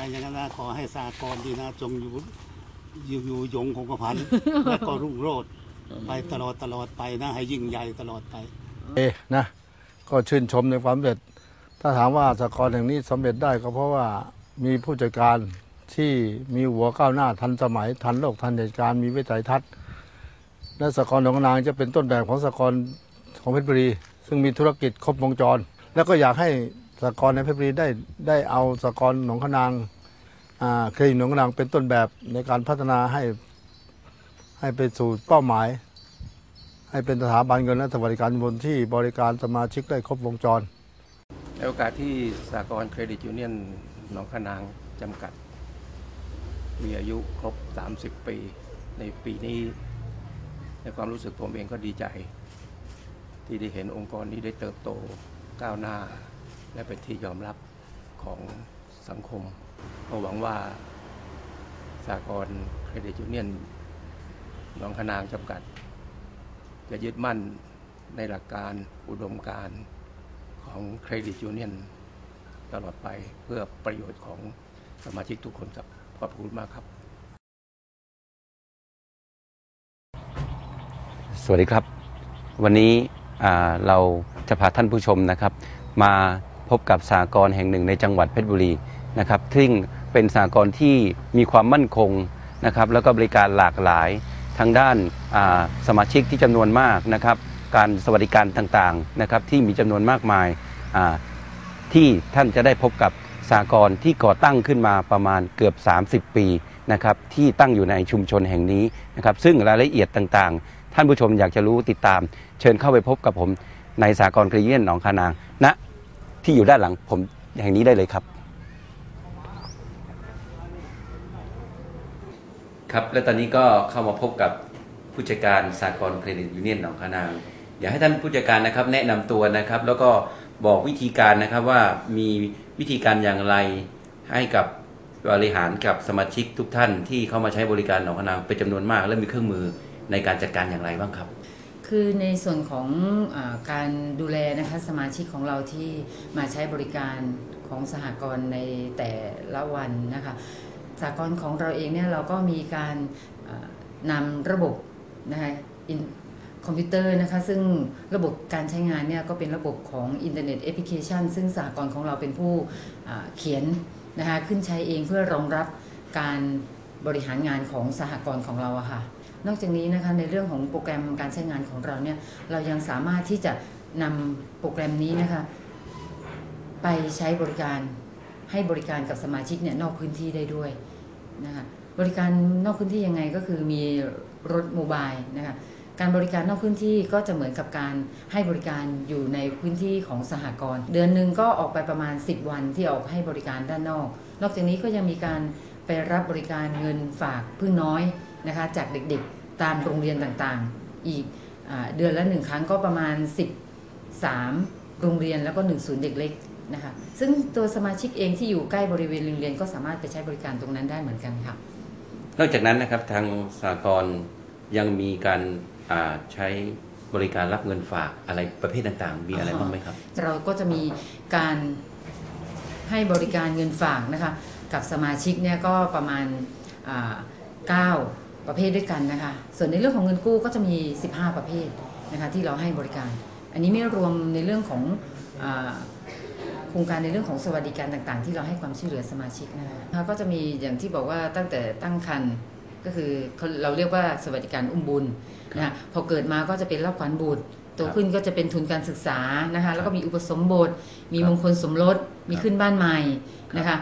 อย่างนั้นนะขอให้สากลดีนะจงอยู่อยู่อยู่ยงคงกระพัน และก็รุ่งโรจน์ไปตลอดตลอดไปนะ ให้ยิ่งใหญ่ตลอดไป เอนะก็ชื่นชมในความสำเร็จ ถ้าถามว่าสหกรณ์แห่งนี้สำเร็จได้ก็เพราะว่ามีผู้จัดการที่มีหัวก้าวหน้าทันสมัยทันโลกทันเหตุการณ์มีวิสัยทัศน์และสหกรณ์หนองนางจะเป็นต้นแบบของสหกรณ์ของเพชรบุรี ซึ่งมีธุรกิจครบวงจร แล้วก็อยากให้ สกรในเพชรบุรีได้ได้เอาสกรหนองขนางเคยหนองขนางเป็นต้นแบบในการพัฒนาให้ให้ไปสู่เป้าหมาย ให้เป็นสถาบันเงินและสวัสดิการบนที่บริการสมาชิกได้ครบวงจรในโอกาสที่สากลเครดิตยูเนียนหนองขนางจำกัด มีอายุครบ 30 ปี ในปีนี้ ในความรู้สึกผมเองก็ดีใจ ที่ได้เห็นองค์กรนี้ได้เติบโตก้าวหน้า และเป็นที่ยอมรับของสังคมก็หวังว่าสากลเครดิตยูเนียนหนองขนางจำกัด จะยึดมั่นในหลักการอุดมการของเครดิตยูเนียนตลอดไปเพื่อประโยชน์ของสมาชิกทุกคนครับ ขอบคุณมากครับ สวัสดีครับ วันนี้เราจะพาท่านผู้ชมนะครับ มา พบกับสากลแห่งหนึ่งในจังหวัดเพชรบุรีนะครับซึ่งเป็นสากลที่มีความมั่นคงนะครับแล้วก็บริการหลากหลายทางด้านาสมาชิกที่จำนวนมากนะครับการสวัสดิการต่างๆนะครับที่มีจำนวนมากมายาที่ท่านจะได้พบกับสากลที่ก่อตั้งขึ้นมาประมาณเกือบ 30 ปีนะครับที่ตั้งอยู่ในชุมชนแห่งนี้นะครับซึ่งรายละเอียดต่างๆ ท่านผู้ชมอยากจะรู้ติดตาม เชิญเข้าไปพบกับผมในสากลกระเยียนหนองคานางณ ที่อยู่ด้านหลังผมแห่งนี้ได้เลยครับ ครับและตอนนี้ก็เข้ามาพบกับผู้จัดการสากลเครดิตยูเนียนหนองคานางอยากให้ท่านผู้จัดการนะครับแนะนำตัวนะครับ แล้วก็บอกวิธีการนะครับว่ามีวิธีการอย่างไรให้กับบริหารกับสมาชิกทุกท่านที่เข้ามาใช้บริการหนองคานางเป็นจำนวนมาก และมีเครื่องมือในการจัดการอย่างไรบ้างครับ คือในส่วนของอการดูแลนะคะสมาชิกของเราที่มาใช้บริการของสหกรณ์ในแต่ละวันนะคะสหกรณ์ของเราเองเนี่ยเราก็มีการนำระบบนะคะคอมพิวเตอร์นะคะซึ่งระบบการใช้งานเนี่ยก็เป็นระบบของอินเทอร์เน็ตแอปพลิเคชัน ซึ่งสหกรณ์ของเราเป็นผู้เขียนนะคะขึ้นใช้เองเพื่อรองรับการบริหารงานของสหกรณ์ของเราอะค่ะ นอกจากนี้นะคะในเรื่องของโปรแกรมการใช้งานของเราเนี่ยเรายังสามารถที่จะนำโปรแกรมนี้นะคะไปใช้บริการให้บริการกับสมาชิกเนี่ยนอกพื้นที่ได้ด้วยนะคะบริการนอกพื้นที่ยังไงก็คือมีรถโมบายนะคะการบริการนอกพื้นที่ก็จะเหมือนกับการให้บริการอยู่ในพื้นที่ของสหกรณ์เดือนหนึ่งก็ออกไปประมาณ 10 วันที่ออกให้บริการด้านนอก นอกจากนี้ก็ยังมีการไปรับบริการเงินฝากพึ่งน้อย นะคะจากเด็กๆตามโรงเรียนต่างๆ อีกอาเดือนละหนึ่งครั้งก็ประมาณ 13 โรงเรียนแล้วก็1ศูนย์เด็กเล็กนะคะซึ่งตัวสมาชิกเองที่อยู่ใกล้บริเวณโรงเรียนก็สามารถไปใช้บริการตรงนั้นได้เหมือนกันค่ะนอกจากนั้นนะครับทางสากลยังมีการอ่าใช้บริการรับเงินฝากอะไรประเภทต่างๆ มีอะไรบ้างไหมครับ เราก็จะมีการให้บริการเงินฝากนะคะ กับสมาชิกเนี่ยก็ประมาณอ่า9 ประเภทด้วยกันนะคะ ส่วนในเรื่องของเงินกู้ก็จะมี 15 ประเภทนะคะที่เราให้บริการ อันนี้ไม่รวมในเรื่องของโครงการในเรื่องของสวัสดิการต่างๆ ที่เราให้ความช่วยเหลือสมาชิกนะคะก็จะมีอย่างที่บอกว่าตั้งแต่ตั้งครรภ์ก็คือเราเรียกว่าสวัสดิการอุ้มบุญนะคะพอเกิดมาก็จะเป็นรับขวัญบุตรโตขึ้นก็จะเป็นทุนการศึกษานะคะแล้วก็มีอุปสมบท มีมงคลสมรสมีขึ้นบ้านใหม่นะคะ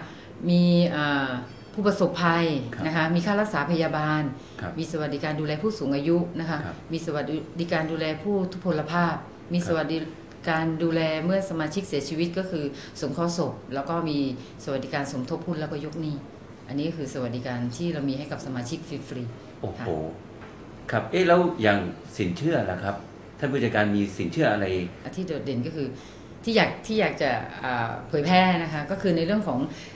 มีอ่า ผู้ประสบภัยครับนะคะ มีค่ารักษาพยาบาลครับมีสวัสดิการดูแลผู้สูงอายุนะคะครับมีสวัสดิการดูแลผู้ทุพพลภาพ มีสวัสดิการดูแลเมื่อสมาชิกเสียชีวิตก็คือสงเคราะห์ศพ แล้วก็มีสวัสดิการสมทบทุนแล้วก็ยกหนี้ อันนี้คือสวัสดิการที่เรามีให้กับสมาชิกฟรีโอ้ค่ะโหครับ เอ๊ะแล้วอย่างสินเชื่อล่ะครับ ท่านผู้จัดการมีสินเชื่ออะไรๆที่โดดเด่นก็คือที่อยากที่อยากจะอ่าเผยแพร่นะคะก็คือในเรื่องของสะอ่า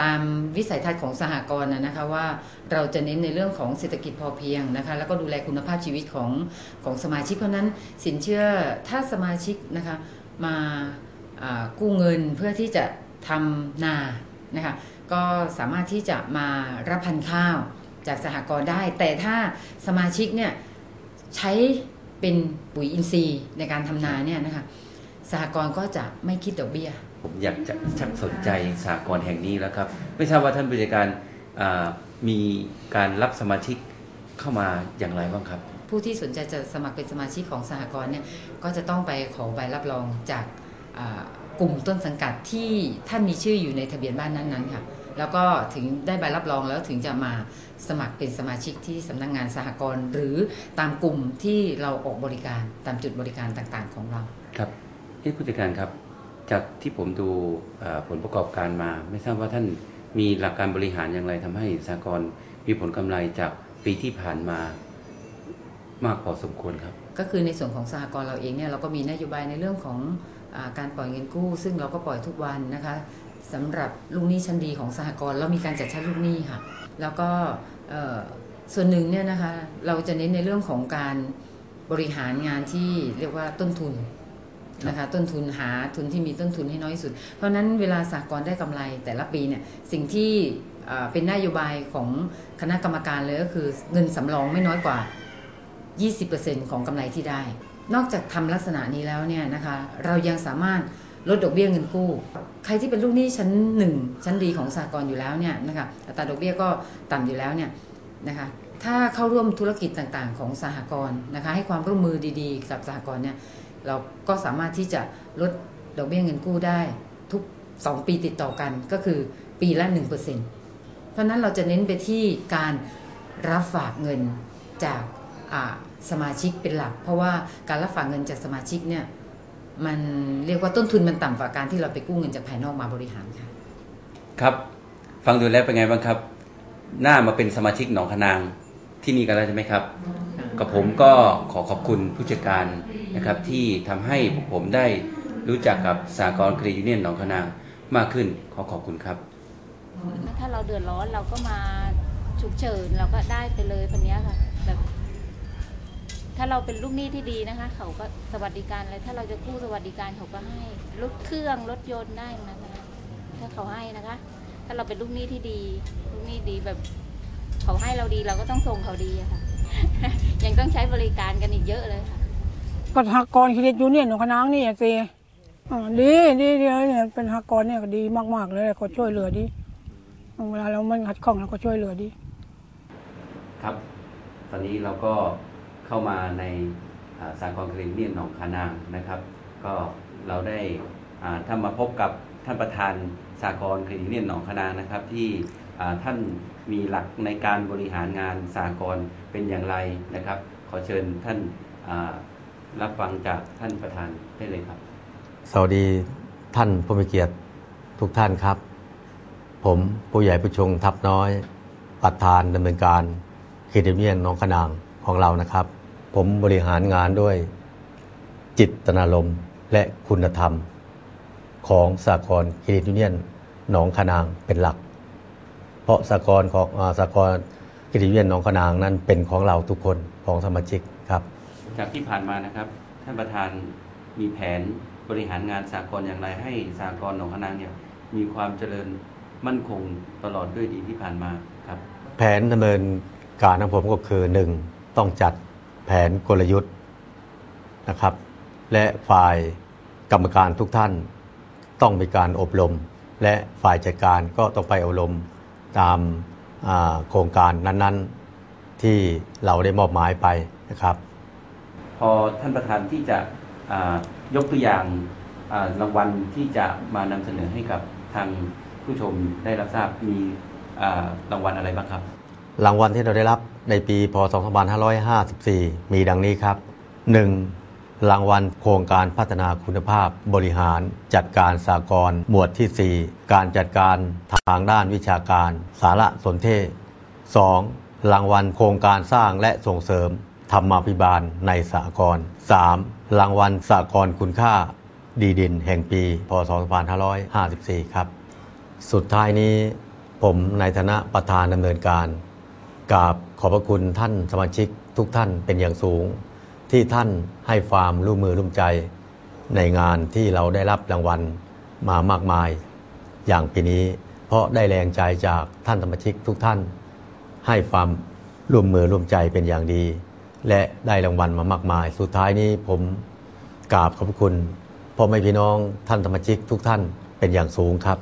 ตามวิสัยทัศน์ของสหกรณ์นะคะว่าเราจะเน้นในเรื่องของเศรษฐกิจพอเพียงนะคะแล้วก็ดูแลคุณภาพชีวิตของของสมาชิกเพราะนั้นสินเชื่อถ้าสมาชิกนะคะมากู้เงินเพื่อที่จะทำนานะคะก็สามารถที่จะมารับพันธุ์ข้าวจากสหกรณ์ได้ แต่ถ้าสมาชิกเนี่ยใช้เป็นปุ๋ยอินทรีย์ในการทำนาเนี่ยนะคะสหกรณ์ก็จะไม่คิดดอกเบี้ย ผมอยากจะชักสนใจสากลแห่งนี้แล้วครับ ไม่ทราบว่าท่านผู้จัดการอ่ามีการรับสมาชิกเข้ามาอย่างไรบ้างครับ ผู้ที่สนใจจะสมัครเป็นสมาชิกของสหกรณ์เนี่ยก็จะต้องไปขอใบรับรองจากอ่ากลุ่มต้นสังกัดที่ท่านมีชื่ออยู่ในทะเบียนบ้านนั้นๆค่ะแล้วก็ถึงได้ใบรับรองแล้วถึงจะมาสมัครเป็นสมาชิกที่สำนักงงานสหกรณ์หรือตามกลุ่มที่เราออกบริการตามจุดบริการต่างๆของเราครับเอ๊ะผู้จัดการครับ จากที่ผมดูผลประกอบการมา ไม่ทราบว่าท่านมีหลักการบริหารอย่างไรทำให้สากลมีผลกำไรจากปีที่ผ่านมามากพอสมควรครับ ก็คือในส่วนของสหกรณ์เราเองเนี่ยเราก็มีนโยบายในเรื่องของอการปล่อยเงินกู้ ซึ่งเราก็ปล่อยทุกวันนะคะสำหรับลูกหนี้ชั้นดีของสหกรณ์เรามีการจัดชั้นลูกหนี้ค่ะ แล้วก็ส่วนหนึ่งเนี่ยนะคะเราจะเน้นในเรื่องของการบริหารงานที่เรียกว่าต้นทุน นะคะต้นทุนหาทุนที่มีต้นทุนให้น้อยที่สุด เพราะนั้นเวลาสหกรณ์ได้กำไรแต่ละปีเนี่ยสิ่งที่เป็นนโยบายของคณะกรรมการเลยก็คือเงินสำรองไม่น้อยกว่า 20%ของกำไรที่ได้ นอกจากทำลักษณะนี้แล้วเนี่ยนะคะเรายังสามารถลดดอกเบี้ยเงินกู้ ใครที่เป็นลูกหนี้ชั้น 1 ชั้นดีของสหกรณ์อยู่แล้วเนี่ยนะคะอัตราดอกเบี้ยก็ต่ำอยู่แล้วเนี่ยนะคะถ้าเข้าร่วมธุรกิจต่างๆ ของสหกรณ์นะคะให้ความร่วมมือดีๆ กับสหกรณ์เนี่ย เราก็สามารถที่จะลดดอกเบี้ยเงินกู้ได้ทุก 2 ปีติดต่อกันก็คือปีละ 1%เพราะนั้นเราจะเน้นไปที่การรับฝากเงินจากสมาชิกเป็นหลัก เพราะว่าการรับฝากเงินจากสมาชิกเนี่ยมันเรียกว่าต้นทุนมันต่ำกว่าการที่เราไปกู้เงินจากภายนอกมาบริหารค่ะ ครับฟังดูแล้วเป็นไงบ้างครับ หน้ามาเป็นสมาชิกหนองขนางที่นี่กันแล้วใช่ไหมครับ กับผมก็ขอขอบคุณผู้จัดการนะครับที่ทำให้ผมได้รู้จักกับสากลเครดิตยูเนียนหนองขนางมากขึ้นขอขอบคุณครับ ถ้าเราเดือดร้อนเราก็มาฉุกเฉินเราก็ได้ไปเลยคนนี้ค่ะแบบถ้าเราเป็นลูกหนี้ที่ดีนะคะ เขาก็สวัสดิการอะไรถ้าเราจะกู้สวัสดิการเขาก็ให้รถเครื่องรถยนต์ได้นะคะถ้าเขาให้นะคะ ถ้าเราเป็นลูกหนี้ที่ดี ลูกหนี้ดีแบบ เขาให้เราดีเราก็ต้องส่งเขาดีอะค่ะ ยังต้องใช้บริการกันอีกเยอะเลยค่ะก็หากรณ์เครดิตยูเนียนของคณะนี่อะสิอ่าดีดีดีเลยเนี่ยเป็นหากรณ์เนี่ยก็ดีมากๆเลยเขาช่วยเหลือดีเวลาเรามันขัดข้องเราก็ช่วยเหลือดี ครับ ตอนนี้เราก็เข้ามาในอ่าสากลเครดิตยูเนียนหนองขานางนะครับ ก็เราได้อ่าท่านมาพบกับท่านประธาน สากลเครดิตเนียนหนองขานานะครับ ที่ท่านมีหลักในการบริหารงานสากลเป็นอย่างไรนะครับ ขอเชิญท่านรับฟังจากท่านประธานได้เลยครับ สวัสดีท่านผู้มีเกียรติทุกท่านครับ ผมผู้ใหญ่ผู้ชงทับน้อย ประธานดำเนินการเครดิตเมียนหนองขนางของเรานะครับ ผมบริหารงานด้วยจิตนารมณ์และคุณธรรมของสากลเครดิตยูเนียน หนองขนางเป็นหลัก เพราะสากลของอ่าสากลเครดิตยูเนียนหนองขนางนั้นเป็นของเราทุกคนของสมาชิกครับ จากที่ผ่านมานะครับ ท่านประธานมีแผนบริหารงานสากลอย่างไรให้สากลหนองขนางเนี่ยมีความเจริญมั่นคงตลอดด้วยดีที่ผ่านมาครับ แผนดำเนินการของผมก็คือหนึ่งต้องจัดแผนกลยุทธ์นะครับ และฝ่ายกรรมการทุกท่าน ต้องมีการอบรม และฝ่ายจัดการก็ต้องไปอบรมตามอ่าโครงการนั้น ๆ ที่เราได้มอบหมายไปนะครับ พอท่านประธานที่จะอ่ายกตัวอย่างอ่ารางวัลที่จะมานำเสนอให้กับทางผู้ชมได้รับทราบมีอ่ารางวัลอะไรบ้างครับ รางวัลที่เราได้รับในปีพศ2554 มีดังนี้ครับ 1. รางวัลโครงการพัฒนาคุณภาพบริหาร จัดการสากลหมวดที่ 4 การจัดการทางด้านวิชาการ สารสนเทศ 2. รางวัลโครงการสร้างและส่งเสริม ธรรมาภิบาลในสากล 3. รางวัลสากลคุณค่า ดีด่นแห่งปี พศ 2554 ครับ สุดท้ายนี้ผมในฐานะประธานดำเนินการกราบขอบพระคุณท่านสมาชิกทุกท่านเป็นอย่างสูง ที่ท่านให้ความร่วมมือร่วมใจในงานที่เราได้รับรางวัลมามากมายอย่างปีนี้ เพราะได้แรงใจจากท่านสมาชิกทุกท่าน ให้ความร่วมมือร่วมใจเป็นอย่างดี และได้รางวัลมามากมาย สุดท้ายนี้ผมกราบขอบพระคุณพ่อแม่พี่น้องท่านสมาชิกทุกท่านเป็นอย่างสูงครับ